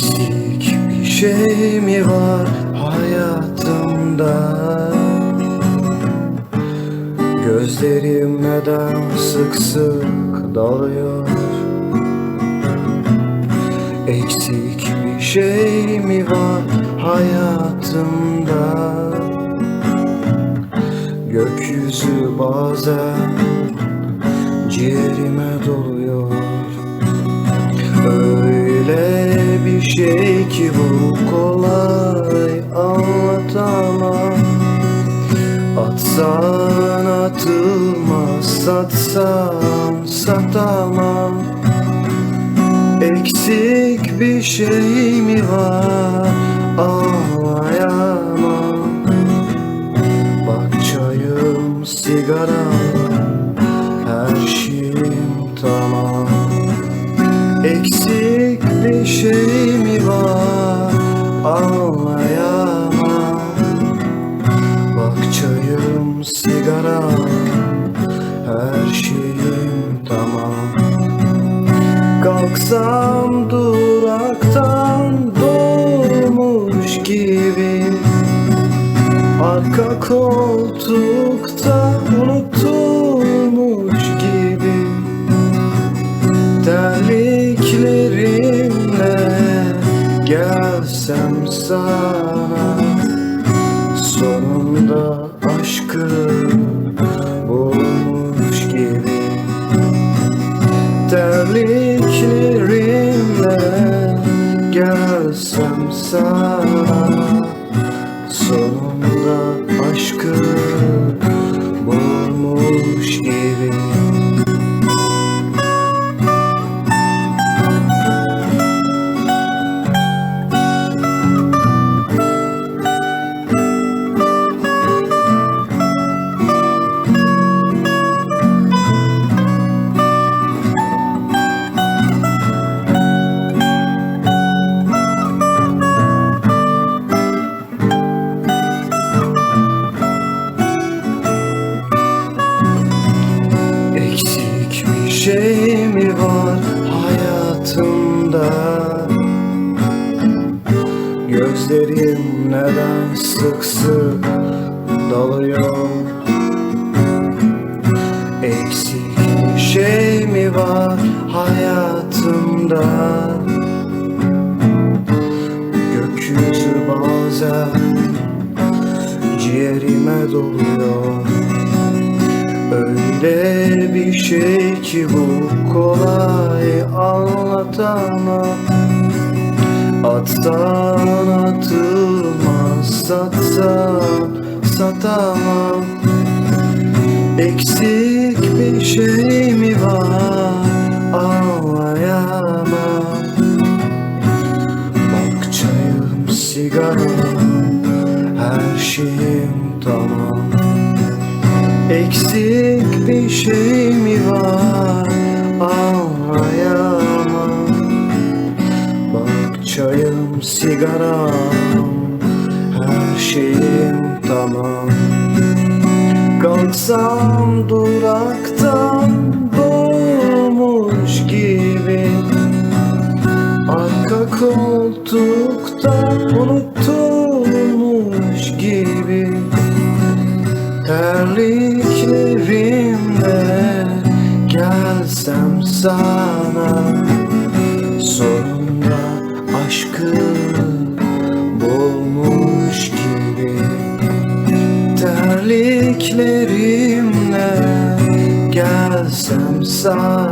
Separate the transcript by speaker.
Speaker 1: Eksik bir şey mi var hayatımda? Gözlerim neden sık sık dalıyor? Eksik bir şey mi var hayatımda? Gökyüzü bazen ciğerime doluyor. Öyle bir şey ki bu kolay anlatamam. Atsan atılmaz satsam satamam. Eksik bir şey mi var? Anlayamam. Bak çayım sigaram. Her şeyim tamam bir şey mi var anlayamam. Bak çayım sigaram her şeyim tamam. Kalksam duraktan doğmuş gibi Arka koltukta unutulmuş gelsem sana Sonunda aşkı bulmuş gibi. Terliklerimle gelsem sana Sonunda aşkı hayatımda Gözlerim neden sık sık dalıyor? Eksik şey mi var hayatımda? Gökyüzü bazen ciğerime doluyor Öyle bir şey ki bu kolay anlatamam Attan atılmaz satsam satamam. Eksik bir şey mi var? Anlayamam. Bak çayım sigaram her şeyim tamam Eksik bir şey mi var? Anlayamam Bak çayım sigaram. Her şeyim tamam. Kalksam duraktan doğmuş gibi. Arka koltukta unutulmuş gibi Terliklerimle gelsem sana Sonunda aşkı bulmuş gibi Terliklerimle gelsem sana